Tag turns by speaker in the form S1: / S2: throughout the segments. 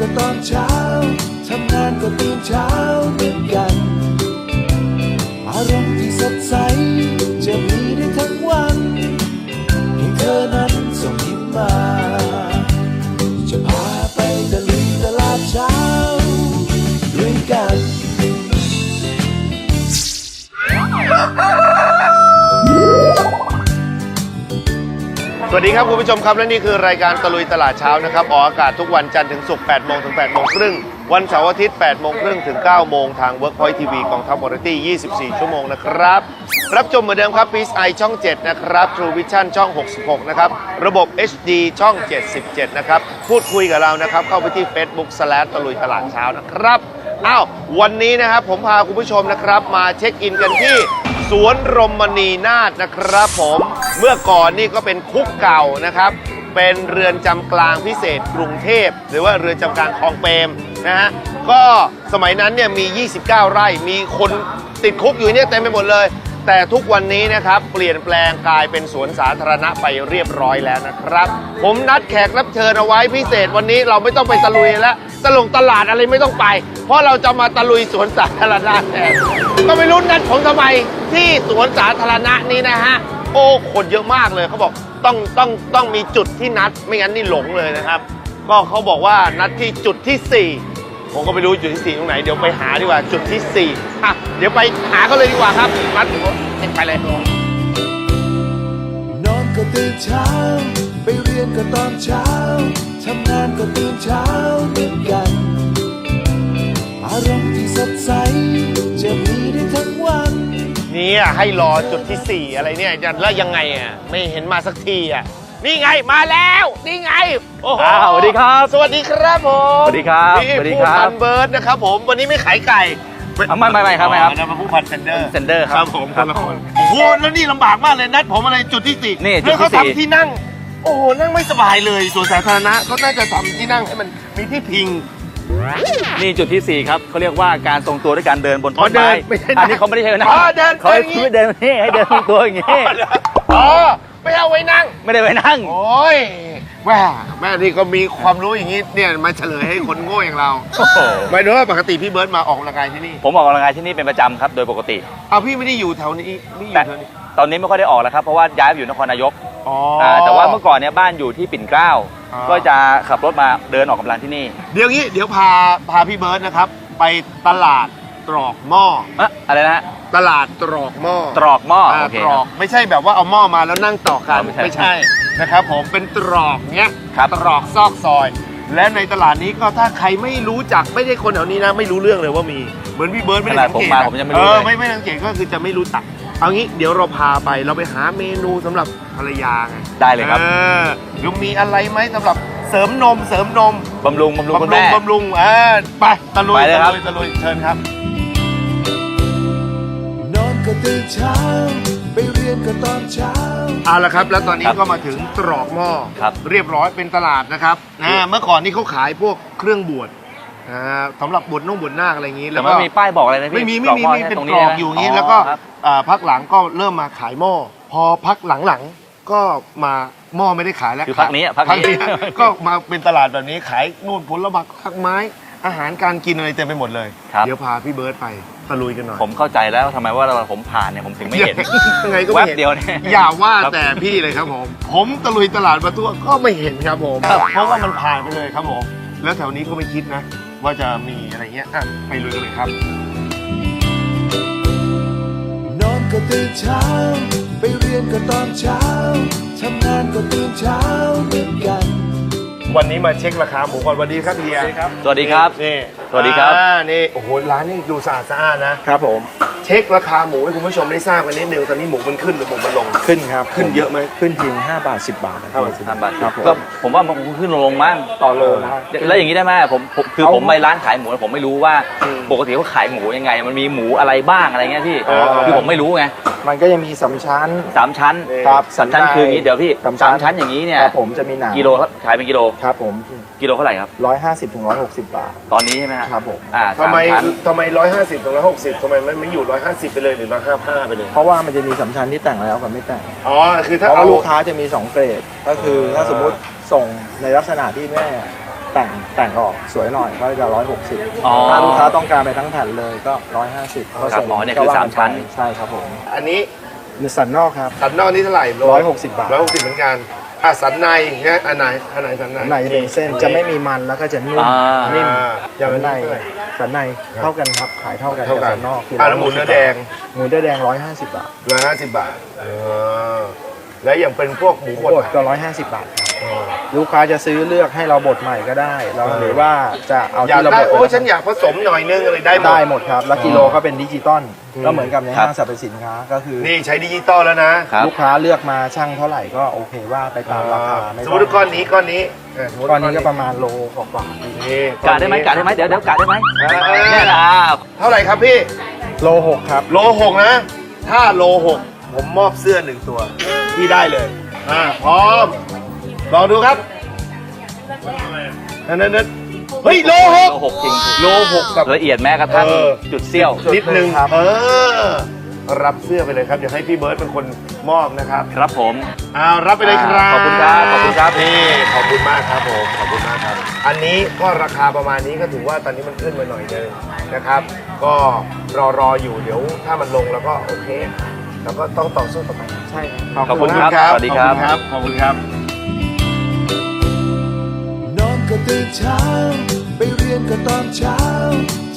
S1: ก็ตอนเช้า ทำงานก็ตื่นเช้า ดี
S2: ครับคุณผู้ชมครับและนี่คือรายการตะลุยตลาดเช้านะครับออกอากาศทุกวันจันทร์ถึงศุกร์8โมงถึง8โมงครึ่งวันเสาร์อาทิตย์8โมงครึ่งถึง9โมงทาง Workpoint TV กองทัพบริตี้ 24 ชั่วโมงนะครับ รับชมเหมือนเดิมครับ p ี i ไอช่อง 7 นะครับ True Vision ช่อง 66 นะครับ ระบบ HD ช่อง 77 นะครับ พูดคุยกับเรานะครับ เข้าไปที่ Facebook สแลตะลุยตลาดเช้านะครับ อ้าว วันนี้นะครับผมพาคุณผู้ชมนะครับ มาเช็คอินกันที่ สวนรมณีนาฏนะครับผม เมื่อก่อนนี่ก็เป็นคุกเก่านะครับ เป็นเรือนจำกลางพิเศษกรุงเทพ หรือว่าเรือนจำกลางคลองเปรมนะฮะ ก็สมัยนั้นเนี่ยมี 29 ไร่ มีคนติดคุกอยู่เนี่ยเต็มไปหมดเลย แต่ทุกวันนี้นะครับ เปลี่ยนแปลงกลายเป็นสวนสาธารณะไปเรียบร้อยแล้วนะครับ ผมนัดแขกรับเชิญเอาไว้พิเศษวันนี้เราไม่ต้องไปตะลุยแล้วตลงตลาดอะไรไม่ต้องไป เพราะเราจะมาตะลุยสวนสาธารณะแทนก็ไม่รู้นัดผมทำไมที่สวนสาธารณะนี้นะฮะโอ้คนเยอะมากเลยเขาบอกต้องต้องต้องมีจุดที่นัดไม่งั้นนี่หลงเลยนะครับ ก็เขาบอกว่านัดที่จุดที่สี่ ผมก็ไม่รู้จุดที่สี่ตรงไหน เดี๋ยวไปหาดีกว่า จุดที่สี่อะ เดี๋ยวไปหาเขาเลยดีกว่าครับนัดผมไปเลย
S1: นอนก็ตื่นเช้า ไปเรียนก็ตอนเช้า ทำงานก็ตื่นเช้าเหมือนกัน อารมณ์ที่สดใส จะมีได้ทั้งวัน
S2: เนี่ยให้รอจุดที่สี่อะไรเนี่ยจะแล้วยังไงอะ ไม่เห็นมาสักทีอะ นี่ไงมาแล้ว นี่ไง โอ้โห
S3: อ้าวสวัสดีครับ
S2: สวัสดีครับผม
S3: สวัสดีครับ
S2: นี่
S3: สวัสดี
S2: ผู้
S3: ครับ
S2: พันเบิร์ดนะครับผมวันนี้ไม่ขายไก่
S3: อะไม่ไม่ไม่ครับไม่ครับ
S2: อ๋อนั่นเป็นผู้พันเซนเดอร์
S3: เซนเดอร์
S2: ค
S3: ครั
S2: รับบผมคนละคนโอ้โหแล้วนี่ลำบากมากเลยนัดผมอะไรจุดที่สี่
S3: นี่จุดที่
S2: แล้วเขา
S3: สี่
S2: ทำที่นั่ง โอ้โหนั่งไม่สบายเลยส่วนสาธารณะเขาน่าจะทำที่นั่งให้มันมีที่พิง
S3: นี่จุดที่ 4 ครับเขาเรียกว่าการทรงตัวด้วยการเดินบน
S2: อ๋
S3: ต้
S2: อนเดิ
S3: ไม้
S2: นไม่ใช่
S3: อันนี้เขาไม่ได้ใช้นะ
S2: อ๋อเดิน
S3: เขาให้
S2: เดินอย่างงี้
S3: ไม่เดินนี่ให้เดินทรงตัวอย่างนี้
S2: อ๋อ ไม่เอาไว้นั่ง
S3: ไม่ได้ไปนั่ง
S2: โอ้ยแม่แม่นี่ก็มีความรู้อย่างนี้เนี่ยมาเฉลยให้คนโง่อย่างเรา
S3: โอ้โห
S2: หมายถึงว่าปกติพี่เบิร์ดมาออกกำลังกายที่นี่
S3: ผมออกกำลังกายที่นี่เป็นประจำครับ โดยปกติ
S2: เอาพี่ไม่ได้อยู่แถวนี้ไม่อยู่
S3: แต่
S2: แถวนี้
S3: ตอนนี้ไม่ค่อยได้ออกแล้วครับ เพราะว่าย้ายไปอยู่นครนายก
S2: อ๋ออา
S3: แต่ว่าเมื่อก่อนเนี่ยบ้านอยู่ที่ปิ่นเกล้า
S2: อ๋อ
S3: ก็จะขับรถมาเดินออกกำลังที่นี่
S2: เดี๋ยวงี้เดี๋ยวพาพาพี่เบิร์ดนะครับ ไปตลาด ตรอกหม้อ
S3: อะอะไรนะฮะ
S2: ตลาดตรอกหม้อ
S3: ตรอกหม้อ
S2: อ่า
S3: โอเค
S2: ตรอกไม่ใช่แบบว่าเอาหม้อมาแล้วนั่งต่อกัน
S3: อ๋อไม่ใช่
S2: ไม่ใช่นะครับผมเป็นตรอกเนี้ย
S3: ครับ
S2: ตรอกซอกซอย และในตลาดนี้ก็ถ้าใครไม่รู้จักไม่ใช่คนแถวนี้นะ ไม่รู้เรื่องเลยว่ามีเหมือนพี่เบิร์ดไม่ได้
S3: ขนาด
S2: สังเกต
S3: ผมมา
S2: อะ
S3: ผมยังไม่รู้
S2: เออ
S3: เลย
S2: ไม่ไม่สังเกตก็คือจะไม่รู้จักเอางี้เดี๋ยวเราพาไปเราไปหาเมนูสำหรับภรรยาไง
S3: ได้เลยครับ
S2: ออหรือมีอะไรไหมสำหรับเสริมนมเสริมนม
S3: บำรุงบำรุงคุณ
S2: บำรุง
S3: แม่
S2: บำรุงอ่าไปตะลุย
S3: ไปเลย
S2: ตะ
S3: ครับ
S2: ลุยตะลุยเชิญครับ
S1: นอน ก็ตื่นเช้า ไปเรียนก็ตอนเช้า
S2: เอาละครับ แล้วตอนนี้
S3: ครับ
S2: ก็มาถึงตรอกหม้อ
S3: ครับ
S2: เรียบร้อยเป็นตลาดนะครับนะเมื่อก่อนนี่เขาขายพวกเครื่องบวชอ่าสำหรับบวชนุ่งบวชนาคอะไรอย่างนี้
S3: แต่
S2: แล้ว
S3: ไม่
S2: ก็
S3: มีป้ายบอกอะไรนะพี่
S2: ไม่มีไม่มี
S3: กรอกห
S2: ไม่มี
S3: แค่
S2: เป็น
S3: ตรง
S2: กรอก
S3: ใช่ไหม
S2: อยู่อย่างนี้ แล้วก็
S3: ครับ
S2: อ่าพักหลังก็เริ่มมาขายหม้อพอพักหลังๆก็มาหม้อไม่ได้ขายแล้ว
S3: คือพักนี้อะพักนี้
S2: นี้ ก็มาเป็นตลาดแบบนี้ขายนู่นผลไม้ผักไม้ อาหารการกินอะไรเต็มไปหมดเลย
S3: ครับ
S2: เดี๋ยวพาพี่เบิร์ตไป ตะลุยกันหน่อย
S3: ผมเข้าใจแล้วทำไมว่าเราผมผ่านเนี่ยผมถึงไม่เห็น
S2: ยังไงก็
S3: แว
S2: ไม่
S3: บ
S2: เห็น
S3: เดียวเนี่ย
S2: อย่าว่า
S3: ครับ
S2: แต่พี่เลยครับผม ผมตะลุยตลาดประตูก็ไม่เห็นครับผม
S3: ครับ
S2: เพราะว่ามันผ่านไปเลยครับผม แล้วแถวนี้ก็ไม่คิดนะ ว่าจะมีอะไรเงี้ยอะไปลุยกันเลยครับ
S1: นอนก็ตื่นเช้า ไปเรียนก็ตอนเช้า ทำงานก็ตื่นเช้าเหมือนกัน
S2: วันนี้มาเช็คราคาหมูก่อนสวันดีครับเฮีย
S3: สวัสดีครับ
S2: นี่
S3: สวัสดีครับ
S2: อ่านี่โอ้โหร้านนี้ดูสะอาดสะอาดนะ
S4: ครับผม
S2: เช็คราคาหมูให้คุณผู้ชมได้ทราบกันนิดนึงตอนนี้หมูมันขึ้นหรือหมูมันลง
S4: ขึ้นครับ
S2: ขึ้นเยอะไหม
S4: ขึ้นจริง5บาท 10 บาทนะ
S2: ห้าบาท10
S3: ห้าบาท
S4: ครับผม
S3: ก็ผมว่ามันขึ้นลงมั้ง
S4: ต่อโลนะ
S3: แล้วอย่างนี้ได้ไหมผมผมคือ
S4: เอา
S3: ผมไปร้านขายหมูแล้วผมไม่รู้ว่า
S2: อืม
S3: ปกติเขาขายหมูยังไง มันมีหมูอะไรบ้างอะไรเงี้ยพี่
S2: อ๋อ
S3: คือผมไม่รู้ไง
S4: มันก็ยังมีสามชั้น
S3: สามชั้น
S4: ครับ
S3: สามชั้นคืออย่างนี้เดี๋ยวพี่
S4: สามชั้น
S3: สามชั้นอย่างนี้เนี่ย
S4: ครับผมจะมีหนัง
S3: กิโลครับขายเป็นกิโล
S4: ครับผม
S3: กิโลเท่าไหร่ครับ
S4: 150ถึง160บาท
S3: ตอนนี้ใช่ไหมฮะ
S4: ครับผม
S3: อ่า
S2: ทำไม
S3: สามชั้น
S2: ทำไมร้อยห้าสิบถึงร้อยหกสิบทำไมไม่ไม่อยู่ร้อยห้าสิบไปเลยหรือร้อยห้าห้าไปเลย
S4: เพราะว่ามันจะมีสามชั้นที่แต่งแล้วกับไม่แต่ง
S2: อ๋อ คือ
S4: เพ
S2: ถ้า
S4: ราะ
S2: เอา
S4: ว่าลูกค้าจะมี2เกรด ก็คือถ้าสมมุติส่งในลักษณะที่แม่ แต่งแต่งออกสวยหน่อยก็จะร้อยหกสิบ
S3: อ๋อ
S4: ถ้าลูกค้าต้องการไปทั้งแผ่นเลยก็ร้อยห้าสิบ
S3: ครับอ๋อเนี่ยคือสามชั้น
S4: ใช่ครับผม
S2: อันนี้
S4: มีสันนอกครับ
S2: สันนอกนี่เท่าไหร่โล
S4: ร้อยหกสิบบาท
S2: ร้อยหกสิบเหมือนกันอะสันในเนี่ยอันไหนอันไหนสันใน
S4: สันในจะเป็นเส้นจะไม่มีมันแล้วก็จะนุ่ม
S3: อ่า
S4: นิ่ม
S2: อย่าง
S4: สันใน
S2: นี้เท่าไหร่
S4: สันในเท่ากันครับขายเท่ากัน
S2: เท่ากัน
S4: บสันนอกคือ
S2: อะแล้วหมูเนื้อแดง
S4: หมูเนื้อแดงร้อยห้าสิบบาท
S2: ร้อยห้าสิบบาทเออ แล้วอย่างเป็นพวกหมู
S4: บบ
S2: ด
S4: ดก็ร้อยห้าสิบบาทครับ
S2: เออ
S4: ลูกค้าจะซื้อเลือกให้เราบดใหม่ก็ได้เรา
S2: เออ
S4: หรือว่าจะเอา
S2: อยาก
S4: ที่เรา
S2: ได้
S4: บด
S2: โอ้
S4: ไป
S2: ฉันอยากผสมหน่อยนึงอะไรได้หมด
S4: ได้หมดครับ แล้วกิโลก็เป็นดิจิตอล
S2: อืม
S4: ก็เหมือนกับใน
S3: ครับ
S4: ห้างสรรพสินค้าก็คือ
S2: นี่ใช้ดิจิตอลแล้วนะ
S3: ครับ
S4: ลูกค้าเลือกมาช่างเท่าไหร่ก็โอเคว่าไปตามราคาไม่
S2: สมมติก้อนนี้ก้อนนี้เสมมุติ
S4: ก้อนนี้ก็ประมาณโลกว่าๆ
S2: นี่
S3: กะได้ไหมกะได้ไหมเดี๋ยวเดี๋ยวกะได้ไหม
S2: เออเออ
S3: เนี่ยนะ
S2: เท่าไหร่ครับพี่
S4: โลหกครับ
S2: โลหกนะ ถ้าโลหก ผมมอบเสื้อหนึ่งตัว พี่ได้เลย อ่า พร้อม ลองดูครับนั่นนั่นนั่นเฮ้ย โลหก
S3: โลหกจริง
S2: โลหกกับ
S3: ละเอียดแม้กระทั่ง
S2: เออ
S3: จุดเสี้ยว
S2: นิดนึง
S4: ครับ
S2: เออ รับเสื้อไปเลยครับเดี๋ยวให้พี่เบิร์ตเป็นคนมอบนะครับ
S3: ครับผม
S2: เอารับไปเลยครับ
S3: ขอบคุณครับขอบคุณครับ
S2: นี่ขอบคุณมากครับผมขอบคุณมากครับ อันนี้ก็ราคาประมาณนี้ก็ถือว่าตอนนี้มันขึ้นมาหน่อยนึงนะครับ ก็รอรออยู่เดี๋ยวถ้ามันลงแล้วก็โอเค แล้วก็ต้องต่อสู้ต่อไป
S4: ใช่ครับ
S3: ขอบคุณครับ
S2: มาก
S3: สวัสดีครับ
S2: ขอบคุณครับ ขอบคุณครับ
S1: นอนก็ตื่นเช้า ไปเรียนก็ตอนเช้า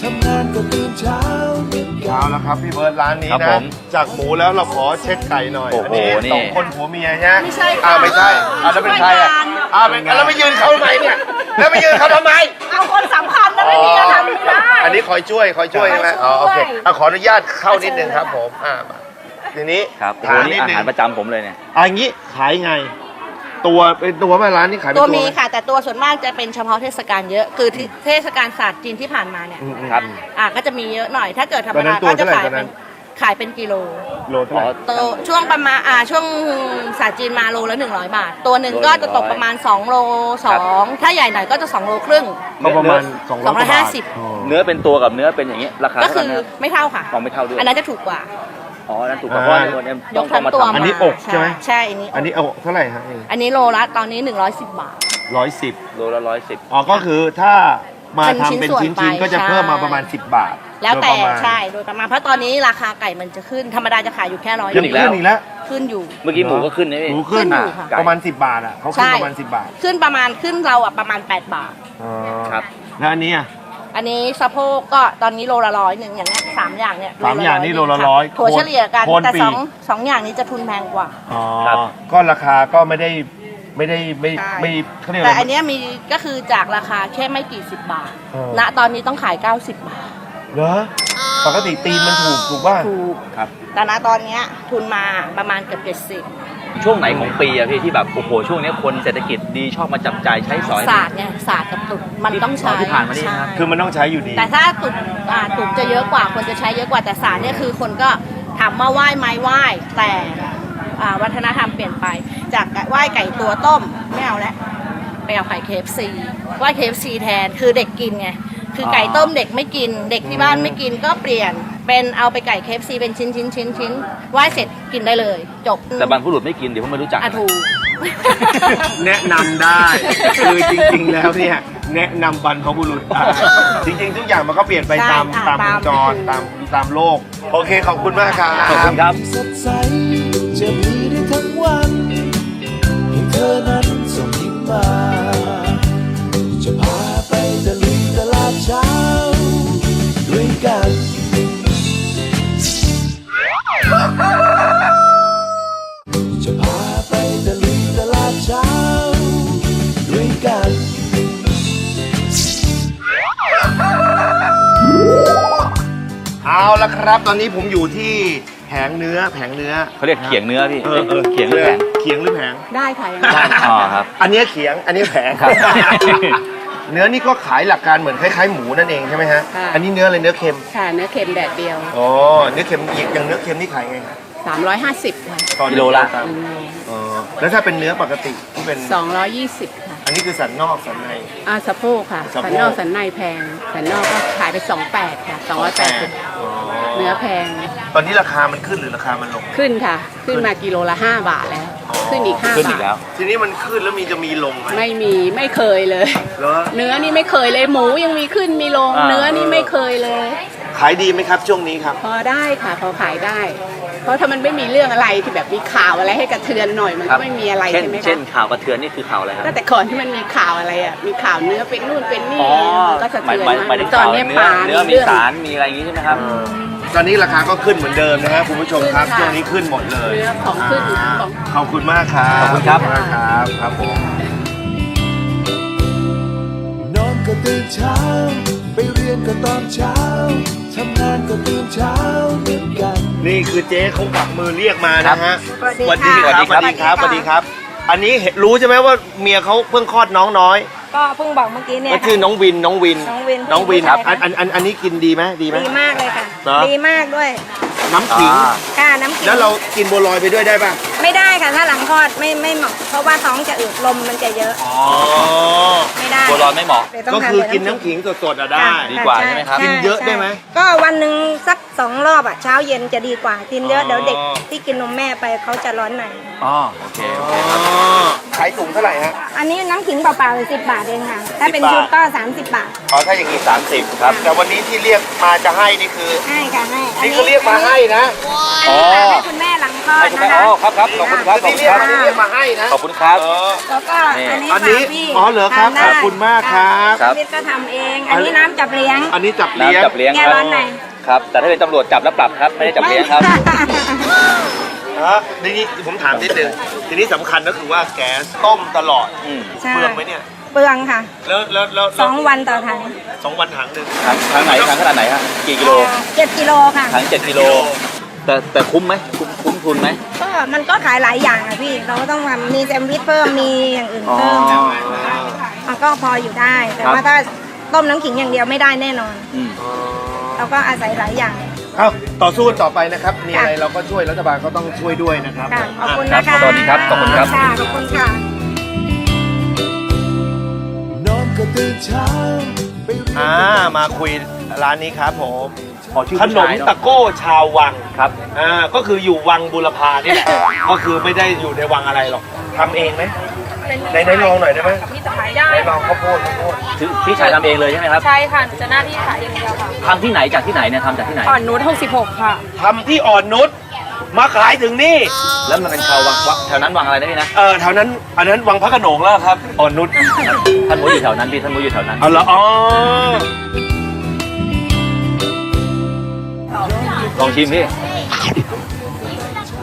S1: ทำงานก็ตื่นเช้าเหมือนกั
S2: เช้านแล้วครับพี่เบิร์ดร้านนี้
S3: ครับ
S2: นะ
S3: ผม
S2: จากหมูแล้วเราขอเช็คไก่หน่อย
S3: โอ้โห
S2: อันนี้
S3: นี่
S2: สองคนผัวเมียเนี่ย
S5: ไม่ใช่ค่ะ
S2: อ่าไม่ใช่อ่าแล้วเป็นใครอะ อ่าเป็นแล้วไปยืนเขาทำไมเนี่ยแล้วไปยืนเขาทำไม
S5: เอาคนสำคัญนะไม่มีจะทำไม่ได้
S2: อันนี้คอยช่วยคอยช่วยใช่ไหมอ๋อโอเคอะขออนุญาตเข้านิดนึงครับผมอ่ามา ทีนี้
S3: ครับโอ้โห
S2: ถาม
S3: นี่
S2: นิด
S3: อา
S2: นึง
S3: หารประจำผมเลยเนี่ย
S2: อันนี้ขายไง ตัวเป็นตัวไหมร้านนี้ขายเป็น
S5: ตั
S2: ตัววไห
S5: มีค่ะ แต่ตัวส่วนมากจะเป็นเฉพาะเทศกาลเยอะ คือที่เทศกาลศาสตร์จีนที่ผ่านมาเนี่ย
S2: อืมอืม
S3: ครับ
S5: อะก็จะมีเยอะหน่อย ถ้าเกิดธรรม
S2: ตอนนั้
S5: ดาน
S2: ตัว
S5: ก็จะ
S2: เท่าไหร่
S5: ขาย
S2: ตอนนั้
S5: เป็นน ขายเป็นกิโล
S2: โลเท่าไหร่
S5: โตช่วงประมาณอ่าช่วงศาสตร์จีนมาโลละ100 บาท ตัวหนึ่งก็จะตกประมาณ 2 โล 2 ถ้าใหญ่หน่อยก็จะ 2 โลครึ่ง
S2: ก็ประมาณสองร้อยกว่าบาท
S5: 250
S2: อ๋อ
S3: เนื้อเป็นตัวกับเนื้อเป็นอย่างนี้ ราคา
S5: ก็
S3: เท่า
S5: คื
S3: กัน
S5: อ
S3: นะ
S5: ไม่เท่าค่ะ
S3: มองไม่เท่าด้วย
S5: อันนั้นจะถูกกว่า
S3: อ๋อนั่นถูกกว่าเพราะว่าในตัวเนี้
S5: ย
S3: ต้อง
S5: ก
S3: ต้อ
S5: ทั้
S3: ง
S5: ง
S3: มา
S5: ตัว
S3: ทำ
S2: อันนี้
S5: มา
S2: อกใช่ไหม
S5: ใช่อันนี้
S2: อันนี้เอาเท่าไหร่ฮะ
S5: อันนี้โลละตอนนี้ 110 บาท
S2: ร้อยสิบ
S3: โลละร้อยสิบ
S2: อ๋อก็คือถ้ามา
S5: เป็น
S2: ทำ
S5: ชิ้น
S2: เป็น
S5: ส่วน
S2: ชิ้น
S5: ไป
S2: ๆก็จะ
S5: ใช่
S2: เพิ่มมาประมาณ 10 บาท
S5: แล้วแต่
S2: โดยประมาณ
S5: ใช่โดยประมาณเพราะตอนนี้ราคาไก่มันจะขึ้นธรรมดาจะขายอยู่แค่ร้อย
S3: ขึ้นอีกแล้ว
S2: ขึ้นอีกแล้ว
S5: ขึ้นอยู่
S3: เมื่อกี้หมูก็ขึ้นนะพี่
S2: หมูขึ้น
S5: ขึ้นอยู่ค่ะ
S2: ประมาณ 10 บาทอะเขาขึ้น
S5: ใช่
S2: ประมาณ 10 บาท
S5: ขึ้นประมาณขึ้นเราอะประมาณ 8 บาท
S2: อ๋อ
S3: ครับ
S2: แล้วอันนี้อะ
S5: อันนี้สะโพกก็ตอนนี้โลละร้อยหนึ่งอย่างเงี้ยสามอย่างเนี่ย
S2: สามอย่างนี่โลละ
S5: ค่
S2: ร้อย
S5: ถั่วเฉลี่ยกัน
S2: โคน
S5: แต่
S2: ปี
S5: สองสองอย่างนี้จะทุนแพงกว่า
S2: อ๋อ
S3: ครับ
S2: ก็ราคาก็ไม่ได้ไม่ได้ไม่
S5: ใช่
S2: ไม่เขาเรียกอะ
S5: แต่
S2: ไร
S5: อันเนี้ยมีก็คือจากราคาแค่ไม่กี่สิบบาท
S2: เออ
S5: ณตอนนี้ต้องขาย 90 บาท
S2: เหรอปกติตีนมันถูกถูกป่ะ
S5: ถูก
S3: ครับ
S5: แต่ณตอนเนี้ยทุนมาประมาณเกือบเจ็ดสิบ
S3: ช่วงไหนของปีอะพี่ที่แบบโอ้โหช่วงนี้คนเศรษฐกิจดีชอบมาจับจ่ายใช้สอย
S5: ศาสตร์เนี่ยศาสตร์กับตุกมันต้องใช้
S3: ที่ผ่านมานี่นะครับ
S5: ใช่
S2: คือมันต้องใช้อยู่ดี
S5: แต่ถ้าตุกอ่าตุกจะเยอะกว่าคนจะใช้เยอะกว่าแต่ศาสตร์เนี่ยคือคนก็ถามว่าไหว้ไหมไหว้แต่อ่าวัฒนธรรมเปลี่ยนไป จากไหว้ไก่ตัวต้มไม่เอาแล้วไปเอาไก่เคฟซีไหว้เคฟซีแทนคือเด็กกินไงคือไก่ต้มเด็กไม่กิน เด็กที่บ้านไม่กินก็เปลี่ยน เป็นเอาไปไก่เคฟซีเป็นชิ้นชิ้นชิ้นชิ้นไหว้เสร็จกินได้เลย จบ
S3: แต่บรรพบุรุษไม่กินเดี๋ยวผมไม่รู้จัก
S5: อะถูก
S2: แนะนำได้ คือจริงๆแล้วเนี่ย แนะนำบรรพบุรุษได้จริงๆ ทุกอย่างมันก็เปลี่ยนไป
S5: ใช่
S2: ตาม
S5: ค่ะ
S2: ตามว
S5: ตาม
S2: งจรตามตามโลก โอเค ขอบคุณมากครับ
S3: ขอบคุณครับ
S1: สดใสจะมีได้ทั้งวันเพียงเธอนั้นส่งยิ้มมา
S2: เอาละครับ ตอนนี้ผมอยู่ที่แผงเนื้อแผงเนื้อ
S3: เขาเรียกเขียงเนื้อพี่
S2: เออเออ
S3: เขียงหรือแผง
S2: เขียงหรือแผง
S5: ได้ค่ะยัง
S3: ได้อ๋อครับ
S2: อันเนี้ยเขียงอันนี้แผง
S3: ครับ
S2: เนื้อนี่ก็ขายหลักการเหมือนคล้ายๆหมูนั่นเองใช่ไหมฮะ
S6: ค่ะ
S2: อันนี้เนื้ออะไรเนื้อเค็ม
S6: ค่ะเนื้อเค็มแดดเดียว
S2: อ๋อเนื้อเค็มอีกอย่างเนื้อเค็มนี่ขายไง
S6: 350ค่ะ
S2: ตอน
S3: กิโลละ
S2: อ๋อแล้วถ้าเป็นเนื้อปกติที่เป็น
S6: 220ค่ะ
S2: อันนี้คือสันนอกสันใน
S6: อาสะโพกค่ะ
S2: สะโพก
S6: สันนอกสันในแพง สันนอกก็ขายไป28ค่ะ280
S2: อ๋อ
S6: เนื้อแพง
S2: ตอนนี้ราคามันขึ้นหรือราคามันลง
S6: ขึ้นค่ะ ขึ้นมากิโลละ 5 บาทแล้ว
S2: อ๋อ
S6: ขึ้นอีก
S3: ขึ้น
S6: 5
S3: อี
S6: บากท
S3: แล้ว
S2: ทีนี้มันขึ้นแล้วมีจะมีลงไหม
S6: ไม่มีไม่เคยเลย
S2: เหรอ
S6: เนื้อนี่ไม่เคยเลยหมูยังมีขึ้นมีลง
S3: อ่า
S6: เนื้อนี่ไม่เคยเลย
S2: ขายดีไหมครับช่วงนี้ครับ
S6: พอได้ค่ะพอขายได้ เพราะถ้ามันไม่มีเรื่องอะไรที่แบบมีข่าวอะไรให้กระเทือนหน่อยมัน
S3: ครั
S6: ก็
S3: บ
S6: ไม่มีอะไร
S3: เช่น
S6: ใช่ไหม
S3: เช่น
S6: คะ
S3: ข่าวกระเทือนนี่คือข่าวอะไรครับ
S6: ก็แต่ก่อนที่มันมีข่าวอะไรอะมีข่าวเนื้อเป็นนู่นเป็นนี่
S3: อ๋อ
S6: มันก็สะ
S3: หมาย
S6: เทือน
S3: หมายหมายถึง
S6: ตอน
S3: ข่าว
S6: นี้
S3: เนื้
S6: ป
S3: อ
S6: ลา
S3: เนื้อมี
S6: เรื่อง
S3: สารมีอะไรอย่างงี้ใช่ไหมครับ
S2: ตอนนี้ราคาก็ขึ้นเหมือนเดิมนะฮะคุณผู้ชมครับ
S6: ขึ้นค่ะ
S2: ช่วงนี้ขึ้นหมดเลย
S6: เนื้อของขึ้นาของ
S2: ขอบคุณมากครับ
S3: ขอบคุณครับ
S2: มากครับครับผม
S1: นอนก็ตื่นเช้า ไปเรียนก็ตอนเช้า ทำงานก็ตื่นเช้าเหมือนกัน
S2: นี่คือเจ๊เขาปักมือเรียกมานะฮะ
S5: สวัสดีค่ะ
S2: สวัสดีครับ สวัสดีครับ อันนี้เห็นรู้ใช่ไหมว่าเมียเขาเพิ่งคลอดน้องน้อย
S7: ก็เพิ่งบอกเมื่อกี้เนี่ย
S2: ก็ชื่อน้องวินน้องวิน
S7: น้องวิน
S2: น้องวิน
S7: ผู้ชาย
S2: อันอันอันอันนี้กินดีไหมดีไหม
S7: ดีมากเลยค่ะ
S2: เหรอ
S7: ดีมากด้วย
S2: น้ำขิง
S3: อ่า
S7: ค่ะน้ำขิง
S2: แล้วเรากินบัวลอยไปด้วยได้ป่ะ
S7: ไม่ได้ค่ะถ้าหลังคลอดไม่ไม่เหมาะเพราะว่าท้องจะอืดลมมันจะเยอะ
S2: อ๋อ
S7: ไม่ได้
S3: บัวลอยไม่เหมาะ
S7: ดี๋ยวต้ง
S2: ก็
S7: ทา
S2: คือ
S7: แต่
S2: กินน้ำขิงสดๆอะได้
S7: ค่ะ
S3: ดีกว่าใช่ไหมครับ
S2: กินเยอะได้ไหม
S7: ก็วันหนึ่งสักสองรอบอะเช้าเย็นจะดีกว่ากินเยอะ
S2: อ๋อ
S7: เดี๋ยวเด็กที่กินนมแม่ไปเขาจะร้อนใน
S3: อ๋อโอเคโอเค
S2: อ๋อขายถุงเท่าไหร่ฮะ
S7: อันนี้น้ำขิงเปล่าๆเลยสิบบาทเองค่ะ ถ้าเป็น
S2: 10
S7: ชุด
S2: บาท
S7: ก็สามสิบบาท
S2: อ๋อถ้าอย่างนี้ 30 ครับ แต่วันนี้ที่เรียกมาจะให้นี่คือ
S7: ให้ค่ะให้อั
S2: นี่เขาเรียกมาให้นะ
S7: อันนี้ฝากให้คุณแม่หลังคลอด
S3: ให้คุณ
S7: นะ
S3: แม่
S7: คะ
S3: อ๋อครับครับขอบคุณครับ ขอบ
S2: ที่
S3: คุณ
S2: เรีย
S3: ครับ
S2: กมาที่เรียกมาให้นะ
S3: ขอบคุณครับ
S2: เออ
S7: แล้วก็
S3: นี่
S7: อันนี้
S2: อันนี้
S7: ฝากพี่
S2: อ๋อเหรอครับ
S7: ทานได้
S2: ขอบคุณมากครับ
S3: ครับ
S7: ชีวิตก็ทำเอง อันนี้น้ำจับเลี้ยง
S2: อันนี้จับเลี้ยง
S3: น้ำจับเลี้ยง
S7: แก
S3: ครับ
S7: ร้อนไหน
S3: ครับ แต่ถ้าเป็นตำรวจจับแล้วปรับครับ ไม่ได้จับเลี้ยงครับ
S2: ฮะทีนี้ผมถามนิดนึงทีนี้สำคัญก็คือว่าแก๊สต้มตลอด
S3: อืม
S7: ใช่
S2: เปลืองไหมเนี่ย
S7: เปลืองค่ะ
S2: แล้วแล้วแล้ว
S7: สองวันต่อถัง
S2: สองวันถังหนึ่ง
S3: ทางทางไหนทางขนาดไหนฮะ กี่กิโล
S7: เจ็ดกิโลค่ะ
S3: ทางเจ็ดกิโล แต่แต่คุ้มไหมคุ้มคุ้ม ทุนไหม
S7: ก็มันก็ขายหลายอย่างอะพี่ เราก็ต้องทำมีแซมวิชเพิ่มมีอย่างอื่นเพิ่ม
S3: อ๋อ
S7: มันก็พออยู่ได้ แต่
S3: ครับ
S7: ว่าถ้าต้มน้ำขิงอย่างเดียวไม่ได้แน่นอน
S3: อืม
S7: เราก็อาศัยหลายอย่าง
S2: เอ้าต่อสู้กันต่อไปนะครับ มีอะไร
S7: ค่ะ
S2: เราก็ช่วยรัฐบาลก็ต้องช่วยด้วยนะครับ
S7: ค่ะ ขอบคุณ
S3: ครั
S7: นะ
S3: บ
S7: คะ
S3: สวัสดีครับขอบคุณครับ
S7: ค่ะขอบคุณค่ะ
S1: นอนก็ตื่นเช้าไปเรียน
S2: อ่ามาคุยร้านนี้ครับผม
S3: ขอชื่อ
S2: ข
S3: ผู้
S2: น
S3: ชามยเนอะ
S2: ตะโก้ชาววัง
S3: ครับ
S2: อ่าก็คืออยู่วังบุรพานี่แหละ ก็คือไม่ได้อยู่ในวังอะไรหรอกทำเองไหมในในลองหน่อยได้ไหม
S8: พี่สะพายได้
S2: ในลองข้าวโพดข้าวโพด
S3: พี่พี่ชายทำเองเลยใช่ไหมครับ
S8: ใช่ค่ะหนูจะหน้าที่ขายอย่างเดียวค่ะ
S3: ทำที่ไหนจากที่ไหนเนี่ยทำจากที่ไหน
S8: อ่อนนุช66 ค่ะ
S2: ทำที่อ่อนนุชมาขายถึงนี่
S3: แล้วมันเป็นชาววังวังแถวนั้นวังอะไรนะพี่นะ
S2: เออแถวนั้นอันนั้นวังพระโขนงแล้วครับอ่อนนุช
S3: ท่านมุ้ยอยู่แถวนั้นพี่ท่านมุ้ยอยู่แถวนั้น
S2: เอาละอ๋อ
S3: ลองชิมพี่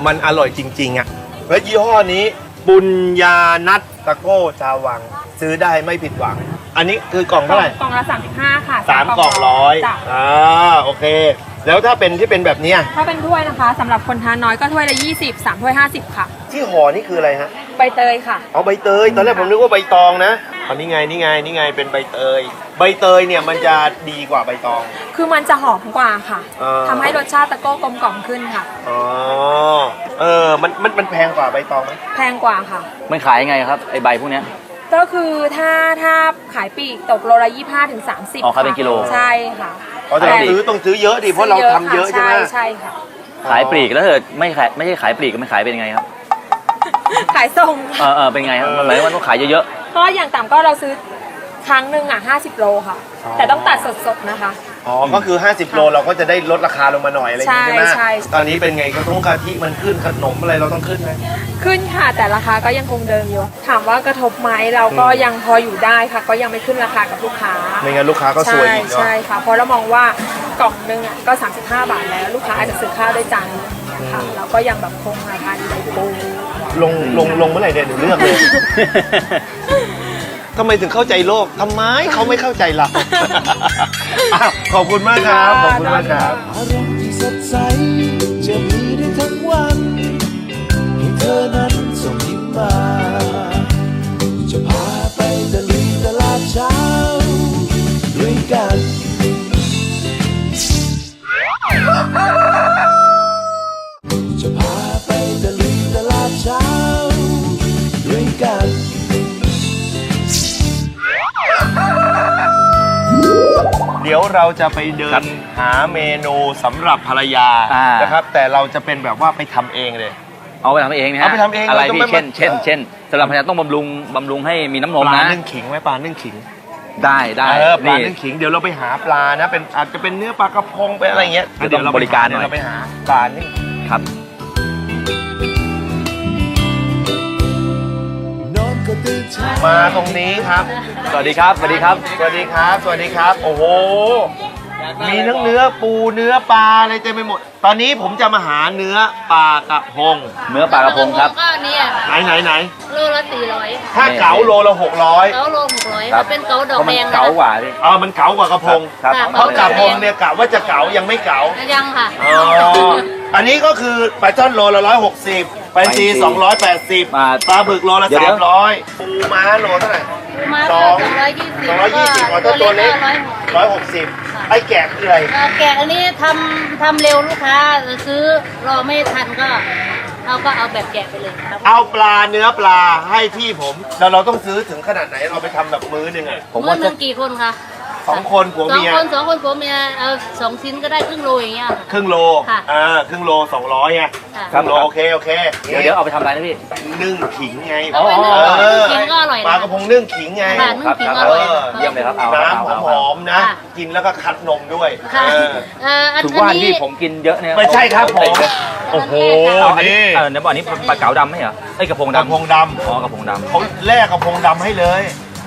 S2: มันอร่อยจริง ๆ อะ แล้วยี่ห้อนี้บุญญานัทตะโก้ชาววัง ซื้อได้ไม่ผิดหวัง อันนี้คือกล่องเท่าไหร่
S8: กล่องละ35 ค่ะ
S2: สามกล่องร้อย
S8: จ้ะ
S2: อ่าโอเค แล้วถ้าเป็นที่เป็นแบบเนี้ย
S8: ถ้าเป็นถ้วยนะคะสำหรับคนทานน้อยก็ถ้วยละ 20 3ถ้วย 50 ค่ะ
S2: ที่ห่อนี่คืออะไรฮะ
S8: ใบเตยค่ะ
S2: เอาใบเตย ตอนแรกผมนึกว่าใบตองนะอันนี้ไงนี่ไงนี่ไงเป็นใบเตย ใบเตยเนี่ยมันจะดีกว่าใบตอง
S8: คือมันจะหอมกว่าค่ะ
S2: อ่า
S8: ทำให้รสชาติตะโก้กลมกล่อมขึ้นค่ะ
S2: อ๋อ เออ มัน มัน มันแพงกว่าใบตองไหม
S8: แพงกว่าค่ะ
S3: มันขายยังไงครับไอใบพวกเนี้ย
S8: ก็คือถ้าถ้าขายปลีกตกโลละ25ถึง30
S3: อ๋อขายเป็นกิโล
S8: ใช่ค่ะ
S2: อ๋อแต่ต้องซื้อต้องซื้อเยอะดิ เพราะเราทำเยอะใช่ไหม
S8: ใช่ใช่ค่ะ
S3: ขายปลีกแล้วเกิดไม่ขายไม่ใช่ขายปลีกก็ไม่ขายเป็นยังไงครับ
S8: ขายส่ง
S3: เออเออเป็นไงครับมันหมายถึงว่าต้องขายเยอะ
S8: ก็อย่างต่ำก็เราซื้อ ครั้งหนึ่งอะ50 โลค่ะแต่ต้องตัดสดๆนะคะ
S2: อ๋อ ก็คือ 50 โลเราก็จะได้ลดราคาลงมาหน่อยอะไรอย่างงี้ใช่ไหม
S8: ใช่ใช่
S2: ตอนนี้เป็นไงกระทงกะทิมันขึ้นขนมอะไรเราต้องขึ้นไหม
S8: ขึ้นค่ะแต่ราคาก็ยังคงเดิมอยู่ ถามว่ากระทบไหมเราก็ยังพออยู่ได้ค่ะ ก็ยังไม่ขึ้นราคากับลูกค้า
S2: ไม่งั้นลูกค้าก็ซวยอีกเนาะ
S8: ใช่ค่ะเพราะเรามองว่ากล่องหนึงอะก็ 35 บาทแล้ว ลูกค้าอาจจะซื้อข้าวได้จานหนึ่งค่ะเราก็ยังแบบคงราคาดีอยู่
S2: ลงลงลงเมื่อไหร่เนี่ยหนูเลือกเลย ทำไมถึงเข้าใจโลกทำไมเขาไม่เข้าใจเราอ้าวขอบคุณมากครับขอบคุณมากครับ
S1: อารมณ์ที่สดใสจะมีได้ทั้งวันให้เธอนั้นส่งยิ้มมา จะพาไปตะลุยตลาดเช้าด้วยกัน เดี๋ย
S2: วเราจะไปเดิ
S3: ครั
S2: น
S3: บ
S2: หาเมนูสำหรับภรรยา
S3: อ่าน
S2: นะครับ แต่เราจะเป็นแบบว่าไปทำเองเลย
S3: เอาไปทำเองนะฮะ
S2: เอาไปทำเอง
S3: อะไร
S2: เราจะ
S3: พี่
S2: ไม่
S3: เช่น
S2: มา
S3: เช่นเช่นสำหรับภรรยาต้องบำรุงบำรุงให้มีน้ำน
S2: ป
S3: ม
S2: ลา
S3: นะ
S2: นึ่งขิงไหมปลานึ่งขิง
S3: ได้ได้
S2: เออปลา
S3: นี่
S2: นึ่งขิงเดี๋ยวเราไปหาปลานะเป็นอาจจะเป็นเนื้อปลา กระพงเป็นอะไรเงี้ย
S3: เดี๋ยวต้องบริการหน่อย
S2: เดี๋วเราไปหาปลานึ่ง
S3: ครับ
S2: มาตรงนี้ครับ
S3: สวัสดีครับ สวัสดีครับ
S2: สวัสดีครับ สวัสดีครับ โอ้โห มีทั้งเนื้อปูเนื้อปลาอะไรเต็มไปหมด ตอนนี้ผมจะมาหาเนื้อปลากระพง
S3: เนื้อปลากระพงครับ
S9: ก็เนี่ย
S2: ไหนไหนไหน
S9: โลละสี่ร้อย
S2: ถ้าเก๋าโลละหกร้อย
S9: เก้าโลหกร้อย
S3: ครับ
S9: เป็นเก้าดอก
S3: เพราะมั
S9: แด
S3: น
S9: ง
S3: เก๋ากว่าพี่
S2: เออมันเก๋ากว่ากระพง
S3: ครับ
S2: เพราะกระพงเนี่ยกะว่าจะเก๋ายังไม่เก๋า
S9: ยังค่ะ
S2: อ๋ออันนี้ก็คือปลาช่อนโลละร้อยหกสิบปลาจีสองร้อยแปดสิบ
S3: มา
S2: ปลาบึกโลละ
S3: เดี๋ยว
S2: สา
S3: เดี๋
S2: ม
S3: ยว
S2: ร้อยปูม้าโลเท่าไหร่
S9: มา
S2: ส
S9: ส
S2: อ
S9: องงร้อยยี่สิบ
S2: สองร้อยยี่สิบอ๋อถ้าตัวเล็ก
S9: ร้อย
S2: ร้อยหกสิบ ไอ้แกะคืออะไร
S9: แกะอันนี้ทำทำเร็วลูกค้าซื้อรอไม่ทันก็เราก็เอาแบบแกะไปเลยครับ
S2: เอาปลาเนื้อปลาให้พี่ผมแล้วเราต้องซื้อถึงขนาดไหนเราไปทำแบบมื้อหนึงอะ
S3: ผม
S9: มื้
S3: ว่า
S9: อห
S3: จะ
S9: นึ่งกี่คนคะ
S2: สองคนผัว
S9: สอง
S2: เมีย
S9: คนสองคนผัวเมียเอาสองชิ้นก็ได้ครึ่งโลอย่างเงี้ยค่ะ
S2: ครึ่งโล
S9: ค่ะ
S2: อ่าครึ่งโลสองร้อยไง
S9: ค่ะ
S2: ครึ่งโลโอเคโอเค
S3: เดี๋ยวเดี๋ยวเอาไปทำอะไรนะพี่
S2: นึ่งขิงไง
S9: เอาไปนึ่ง
S2: เออ
S9: ขิงก็อร่อย
S2: ปลา
S9: นะ
S2: กระพงนึ่งขิงไง
S9: ค่ะนึ่ง
S3: ครับ
S9: ขิง
S3: ครับ
S9: อร่อย
S2: เออ
S3: เยี่ยมเลยครับ เอา
S2: น้ำ
S3: เอา
S2: หอมๆนะ
S9: ค่ะ
S2: กินแล้วก็คัดนมด้วย
S9: ค่ะ
S2: เออ
S9: เอ่ออัน
S3: ถึง
S9: อัน
S3: ว่า
S9: นี้
S3: ที่ผมกินเยอะเนี่ย
S2: ไม่ใช่ครับผม
S3: เต็เลย
S2: โอ้โห
S3: เอาอันนี้
S2: นี่
S3: เออเดี๋ยวบอกอันนี้ปลาเก๋าดำไหมเหรอเอ้ยกระพง
S2: กระ
S3: ดำ
S2: พงด
S3: อ๋อกระพงดำำ
S2: เขาแลกกระพงดำให้เลย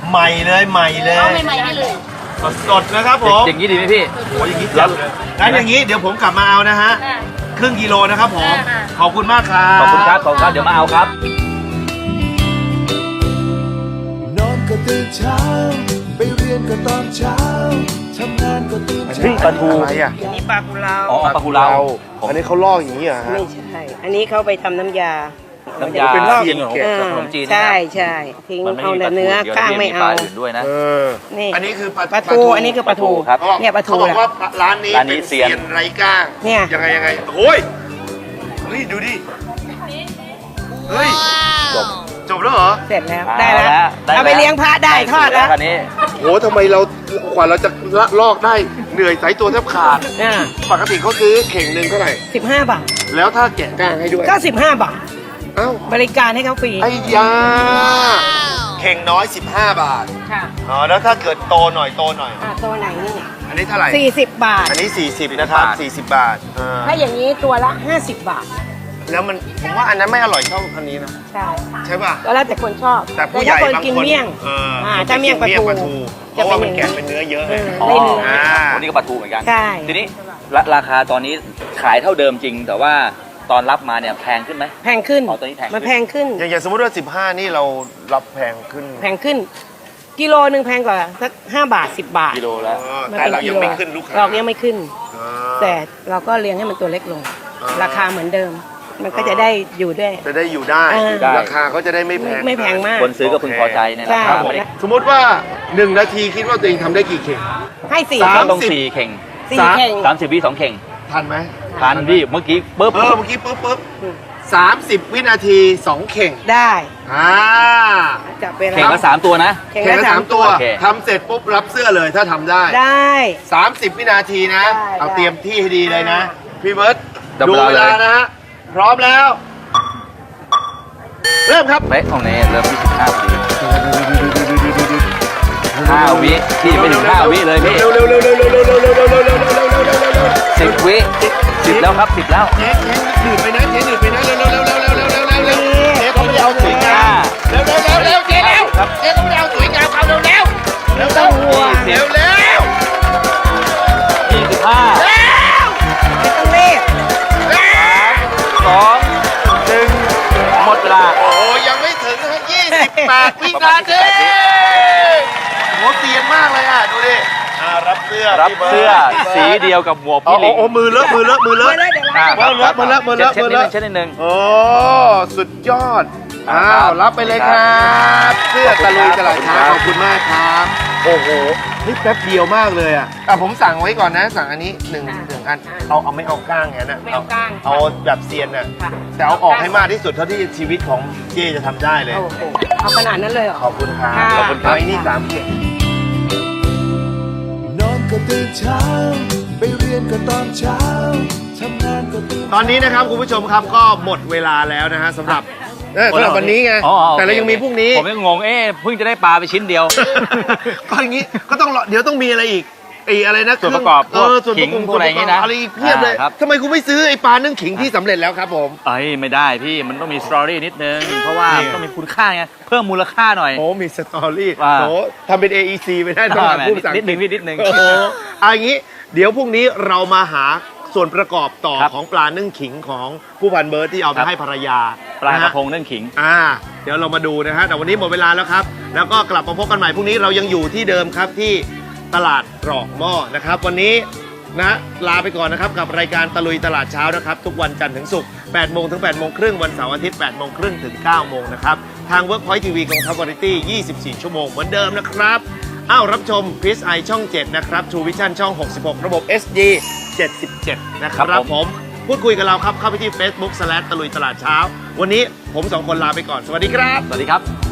S2: ใหม่เลยใหม่เล
S9: เอา
S2: ย
S9: ใหม่ๆให้เลย
S2: สดๆนะครับผม
S3: อย่างนี้ดีไหมพี่
S2: โอ้ยอย่างนี้จับเลยงั้นอย่างนี้เดี๋ยวผมกลับมาเอานะฮะ
S9: ค่ะ
S2: ครึ่งกิโลนะครับผม
S9: ค่ะ
S2: ขอบคุณมากครับ
S3: ขอบคุณครับ ขอบคุณครับ เดี๋ยวมาเอาครับ
S1: นอนก็ตื่นเช้า ไปเรียนก็ตอนเช้า ทำงานก็ตื่นเช้า
S3: เฮ้ยปลาทู
S2: อะไรอะ
S10: นี่ปลากุเลา
S3: อ๋อปลากุเลาผม
S2: อันนี้เขาลอกอย่างนี้เหรอฮะ
S10: ไม่ใช่ อันนี้เขาไปทำน้ำยา
S3: น้ำยา
S2: เป็นลอก
S3: เสียงของ
S10: เออ
S3: ขนมจีน
S10: ใช่
S3: นะครับ
S10: ใช่ทิ้ง
S3: มันไม่
S10: เอา
S3: มีป
S10: แต่
S3: ลาทู
S10: เนื้อ
S3: เดี๋ยว
S10: ข้าง
S3: เดี๋ยว
S10: ไม่
S3: มีป
S10: เอา
S3: ลาอื่นด้วยนะ
S2: เออ
S10: นี่
S2: อันนี้คือปลา
S10: ปลาทู อันนี้คือปลาทู
S3: ครับ
S2: อ๋อ
S10: เนี่ยปลาทู
S2: เขาบอก
S10: แหละ
S2: ว่าร้านนี้
S3: ร้านนี้
S2: เป็น
S3: เซียน
S2: ไร้ก้าง
S10: เนี่ย
S2: ยังไงยังไงโอ้ยเฮ้ยดูดิเฮ้ย
S3: จบ
S2: จบแล้วเหรอ
S10: เสร็จแล้ว
S3: เอา
S10: ได้แล้ว
S3: แล้วได้
S10: เอาไป
S3: แล้ว
S10: เลี้ยงพระได้ทอดแล้ว
S3: คันนี้
S2: โหทำไมเรากว่าเราจะละลอกได้เหนื่อยสายตัวแทบขาด
S10: อ่า
S2: ปกติเขาซื้อเข่งหนึ่งเท่าไหร่
S10: สิบห้าบาท
S2: แล้วถ้าแกะก้างให้ด้วย
S10: ก็สิบห้าบาท
S2: เอ้า
S10: บริการให้เขาฟรี
S2: ไอ้ยาเข่งน้อย 15 บาท
S10: ค่ะ
S2: อ๋อ แล้วถ้าเกิดโตหน่อยโตหน่อย
S10: อ่าตัวไหนนี่
S2: อันนี้เท่าไหร่
S10: สี่สิบบาท
S2: อันนี้ 40 นะครับ 40 บาทอ่า
S10: ถ้าอย่างนี้ตัวละห้าสิบบาท
S2: แล้วมัน ผมว่าอันนั้นไม่อร่อยเท่าอันนี้นะ
S10: ใช่
S2: ใช่ป่ะ
S10: ก็แล้วแต่คนชอบ
S2: แต่ผู้ใหญ่
S10: ถ้าคน
S2: บาง
S10: กิน
S2: คน
S10: เมี่ยง
S2: เออ
S10: อ่าถ้าเมี่ยงปลาทู
S2: ปลาทูเพราะว่ามันแกะเป็นเนื้อเยอะ
S10: เอ
S2: ไง
S10: อได้เนื้อ
S2: อ่า
S3: วันนี้ก็ปลาทูเหมือนกัน
S10: ใช่
S3: ทีนี้ราราคาตอนนี้ขายเท่าเดิมจริง แต่ว่า ตอนรับมาเนี่ยแพงขึ้นไหม
S10: แพงขึ้น
S3: อ๋อตัวนี้แพงขึ้น
S10: มันแพงขึ้น
S2: อย่างอย่างสมมติว่า 15 นี่เรารับแพงขึ้น
S10: แพงขึ้น กิโลหนึ่งแพงกว่าสักห้าบาทสิบบาท
S3: กิโลแล้ว
S2: เออ
S10: มัน
S2: แต่
S10: ป็น
S2: เรายังไม่
S10: กิโขึ้
S2: นลูกค้า
S10: เรายังไม่ขึ้น
S2: อ่า
S10: แต่เราก็เลี้ยงให้มันตัวเล็กลง
S2: อ่า
S10: ราคาเหมือนเดิม มันก็จะได้อยู่ด้วย
S2: จะได้อยู่ได้
S10: เออ
S3: ได้
S2: ราคาก็จะได้ไม่แพง
S10: ไม่แพงมาก
S3: คนซื้อก็พึงพอใจในราคา
S10: ใช่
S3: ไม่ได้
S2: สมมติว่า 1 นาทีคิดว่าตัวเองทำได้กี่เข่ง
S10: ให้สี่
S2: สาม
S10: เข่ง
S3: ต้องสี่เข่ง
S10: สี่
S2: สาม
S10: เข่ง
S3: สามสิบวิสองเข่ง
S2: ทันไหม
S3: ทานพี่เมื่อกี้ปุ๊บ
S2: เออเมื่อกี้ปุ๊บปุ๊บสามสิบวินาที2เข่ง
S10: ได้
S2: อ่า
S10: จับเวลา
S3: เข่งละสามตัวนะ
S10: เข่ง
S2: เข่ง
S10: ละ
S2: ละ
S10: สา
S2: สามมตัว
S3: โอเค
S2: ทำเสร็จปุ๊บรับเสื้อเลยถ้าทำได้
S10: ได้
S2: 30 วินาทีนะ
S10: ได้
S2: เอา
S10: ได้
S2: เตรียมที่ให้ดีเลยนะ พี่เบิร์ต
S3: จับ
S2: ดู
S3: เวลา
S2: เวลา
S3: เลย
S2: นะฮะ พร้อมแล้ว เริ่มครับ
S3: เป๊ะตรงนี้เริ่มที่สิบห้าพอดีห้าวิพี่ไม่ถึงห้าวิเลยพี่
S2: เร็วเร็วเร็วเร็วเร็วเร็วเร็วเร็วเร็วเร็วเร็วเร็วเร็วเร็วเร็วเร็วเร็วเร็ว
S3: สิบวิ สิบแล้วครับสิบแล้ว
S2: เจ๊เจ๊ดื่มไปนะเจ๊ดื่มไปนะเร็วเร็วเร็วเร็วเร็วเร็วเร็วเร็วเร็วเจ๊เขาไม่ได้เอาสวยงามเร็วเร็วเร็วเร็วเจ๊เร็วเจ๊เเสื้อรั
S3: บเสื้
S2: อ
S3: สีเดียวกับหมวก
S2: โอ้
S3: พี่ลิง
S2: โอ้มือเลอะมือเลอะมือเลอะ
S10: เลยเดี๋ยว
S3: อ่า
S10: เรา
S3: ครับ
S2: มือเลอะมือเลอะ
S3: เช็ด
S2: มือเลอะ
S3: เช็ดนิดนึง
S2: โอ้สุดยอด
S3: ครั
S2: อ้า
S3: บ
S2: วรับไปเลยครับ เสื้อตะลุยตลาดเช้าขอบคุณมากครับโอ้โหนี่แป๊บเดียวมากเลยอะอะผมสั่งไว้ก่อนนะ สั่งอันนี้หนึ่งหนึ่งอันเอาเอาไม่เอาก้างไงนะ
S10: ไม่เอาก้าง
S2: เอาแบบเซียนน่ะ
S10: ค่ะ
S2: แต่เอาออกให้มากที่สุดเท่าที่ชีวิตของเจจะทำได้เลย
S10: โอ้โหเอาขนาดนั้นเลยเหรอ
S2: ขอบคุณครับ
S10: ค่ะ
S2: ขอบคุณครับไอ้นี่สามเข่ง
S1: นอน ก็ตื่นเช้า ไปเรียนก็ตอนเช้าทำงานก็ตื่น
S2: ตอนนี้นะครับคุณผู้ชมครับก็หมดเวลาแล้วนะฮะสำหรับเออสำหรับวันนี้ไง
S3: อ๋ออ๋อโอค
S2: แต่เรายังมีพรุ่งนี้
S3: ผมยังงง เอ๊ะเพิ่งจะได้ปลาไปชิ้นเดียว
S2: ก็อย่างนี้ก็ต้องรอเดี๋ยวต้องมีอะไรอีก ไอ้อะไรนะ
S3: ส่วนประกอบ
S2: เคงเออ
S3: พวก
S2: ส่วนประกอบ
S3: ขิงพวกอะไรอย่างงี้นะ
S2: อะไรอีกเพียบเลย
S3: อ่าครับ
S2: ทำไมคุณไม่ซื้อไอ้ปลานึ่งขิงที่สำเร็จแล้วครับผม
S3: เอ้ยไม่ได้พี่มันต้องมีสตอรี่นิดนึง เพราะว่า
S2: นี่
S3: ต้องมีคุณค่าไงเพิ่มมูลค่าหน่อย
S2: โอ้มีสตอรี่
S3: ว่า
S2: โอ้ทำเป็น AEC ไปได้ต้อง
S3: อ่า
S2: การพูดภาษาอั
S3: นิ
S2: ง
S3: ด
S2: กฤ
S3: นึ
S2: ษ
S3: งพี่นิดนึง
S2: โอ้โหเอาอย่างนี้ เดี๋ยวพรุ่งนี้เรามาหาส่วนประกอบต่อ
S3: ครับ
S2: ของปลานึ่งขิงของผู้พันเบิร์ดที่เอาไป
S3: ครับ
S2: ให้ภรรยา
S3: ปลาก
S2: น
S3: ระ
S2: ฮ
S3: พงนึ่งขิง
S2: อ่า เดี๋ยวเรามาดูนะฮะ แต่วันนี้หมดเวลาแล้วครับ แล้วก็กลับมาพบกันใหม่พรุ่งนี้เรายังอยู่ที่เดิมครับที่ ตลาดตรอกหม้อนะครับ วันนี้นะลาไปก่อนนะครับกับรายการตะลุยตลาดเช้านะครับ ทุกวันจันทร์ถึงศุกร์8โมงถึง8โมงครึ่งวันเสาร์อาทิตย์8โมงครึ่งถึง9โมงนะครับ ทาง Workpoint TV กองทัพวาไรตี้ 24 ชั่วโมงเหมือนเดิมนะครับอ้าวรับชม p ิ s i ช่อง 7 นะครับ True Vision ช่อง 66 ระบบ SG 77 นะค
S3: ครั
S2: รับบ
S3: ผม
S2: ผม พูดคุยกับเราครับเข้าไปที่ Facebook s l a s ตะลุยตลาดเช้า วันนี้ผมสองคนลาไปก่อนสวัสดีครับ
S3: สวัสดีครับ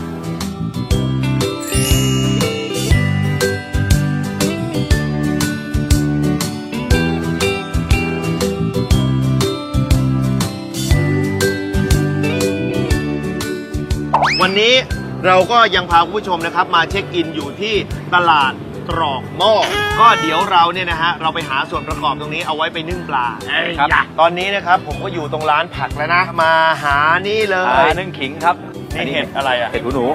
S2: นนี้เราก็ยังพาคุณผู้ชมนะครับ มาเช็คอินอยู่ที่ตลาดตรอกหม้อก็เดี๋ยวเราเนี่ยนะฮะเราไปหาส่วนประกอบตรงนี้เอาไว้ไปนึ่งปลา
S3: ครับ
S2: ยะตอนนี้นะครับผมก็อยู่ตรงร้านผักแล้วนะ มาหานี่เล
S3: ปลาย นึ่งขิงครับ
S2: นี่เห็ดอะไรอะ
S3: เห็ดหูหนู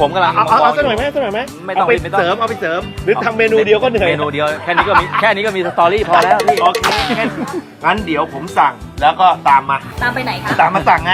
S3: ผมกำลัง
S2: เอาเอาเอา
S3: ม
S2: สักหน่อย
S3: ง
S2: ไหมสักหน่อยไหม
S3: ไม่ต้อง
S2: เอาไป
S3: ไม่ต้อง
S2: เสริมเอาไปเสริม หรือทำเมนูเดียวก็เหนื่อย
S3: เมนูเดียวแค่นี้ก็มีแค่นี้ก็มีสตอรี่พอแล้วพี่
S2: โอเคงั้นเดี๋ยวผมสั่งแล้วก็ตามมา
S9: ตามไปไหนคะ
S2: ตามมาสั่งไง